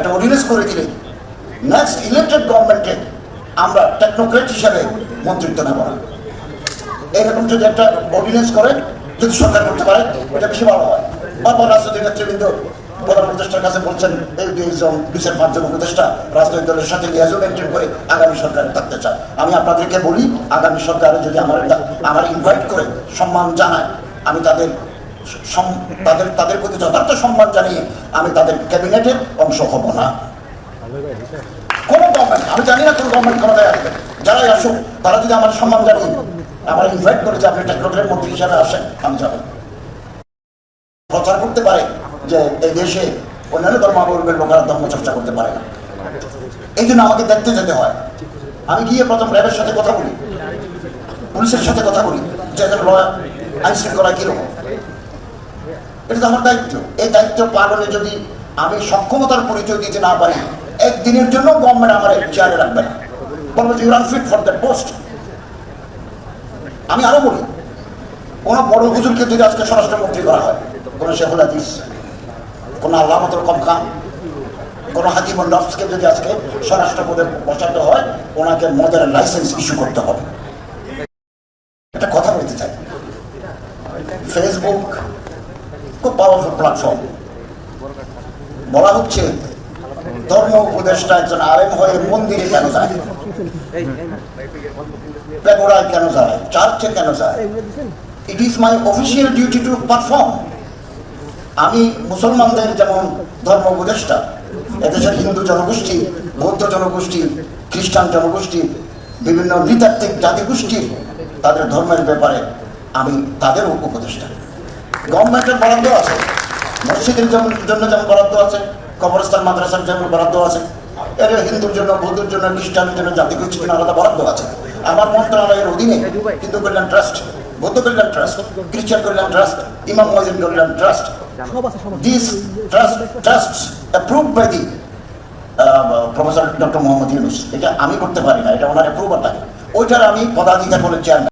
একটা অর্ডিনেন্স করে দিলে নেক্সট ইলেক্টেড গভর্নমেন্টে আমরা টেকনোক্রেট হিসাবে মন্ত্রিত্ব নেব না। এরকম যদি একটা অর্ডিনেন্স করে যদি সরকার করতে পারে, এটা বেশি ভালো হয়। বাবা রাজনৈতিক নেতৃবৃন্দ প্রধান উপদেষ্টার কাছে বলছেন, এই দুইজন বিশের পাঁচজন উপদেষ্টা রাজনৈতিক দলের সাথে লিয়াজও মেনটেন করে আগামী সরকারে থাকতে চায় আমি আপনাদেরকে বলি, আগামী সরকারে যদি আমার আমার ইনভাইট করে সম্মান জানায়, আমি তাদের তাদের তাদের প্রতি যথার্থ সম্মান জানিয়ে আমি তাদের ক্যাবিনেটের অংশ হব না। কোন গভর্নমেন্ট আমি জানি না কোন গভর্নমেন্ট ক্ষমতায় আসবে। যারাই আসুক, তারা যদি আমার সম্মান জানিয়ে আমার ইনভাইট করে যে আপনি টেকনোক্রেট মন্ত্রী হিসাবে আসেন, আমি যাব। প্রচার করতে পারে যে এই দেশে অন্যান্য ধর্মাবলম্বীর লোকেরা ধর্ম চর্চা করতে পারে না। এই জন্য আমাকে দেখতে যেতে হয়। আমি গিয়ে প্রথম র্যাবের সাথে কথা বলি, পুলিশের সাথে কথা বলি যে আইন শৃঙ্খলা কীরকম। এটা তো আমার দায়িত্ব। এই দায়িত্ব পালনে যদি আমি সক্ষমতার পরিচয় দিতে না পারি, একদিনের জন্য গভর্নমেন্ট আমার চেয়ারে রাখবে না। ফর দ্যাট পোস্ট আমি আরও বলি, কোন বড় হুজুরকে যদি আজকে স্বরাষ্ট্রমন্ত্রী করা হয়, কোন শেখুল হাদিস, কোন আল্লাহ কম খান, কোন হাকিমুল নফসকে যদি আজকে স্বরাষ্ট্র পদে বসাতে হয়, ওনাকে মদের লাইসেন্স ইস্যু করতে হবে। একটা কথা বলতে চাই। ফেসবুক খুব পাওয়ারফুল প্ল্যাটফর্ম বলা হচ্ছে, ধর্ম উপদেষ্টা একজন আলেম হয়ে মন্দিরে কেন যায়? পেগোড়ায় কেন যায়? চার্চে কেন যায়? It is my official duty to perform আমি মুসলমানদের যেমন ধর্ম উপদেষ্টা, এদেশের হিন্দু জনগোষ্ঠী, বৌদ্ধ জনগোষ্ঠী, খ্রিস্টান জনগোষ্ঠী, বিভিন্ন নৃতাত্ত্বিক জাতিগোষ্ঠীর তাদের ধর্মের ব্যাপারে আমি তাদের উপদেষ্টা। গভর্নমেন্টের বরাদ্দ আছে মসজিদের জন্য যেমন বরাদ্দ আছে কবরস্থান মাদ্রাসার যেমন বরাদ্দ আছে এর হিন্দুর জন্য বৌদ্ধের জন্য খ্রিস্টানের জন্য জাতিগোষ্ঠীর জন্য আলাদা বরাদ্দ আছে। আমার মন্ত্রণালয়ের অধীনে হিন্দু কল্যাণ ট্রাস্ট বৌদ্ধ কল্যাণ ট্রাস্ট খ্রিস্টান কল্যাণ ট্রাস্ট ইমাম মজিদ কল্যাণ trust this trust trust approved by the professor doctor Mohammad Yunus. এটা আমি করতে পারি না এটা ওনার অ্যাপ্রুভার লাগে। ওইটার আমি পদাধিকার বলে চেয়ারম্যান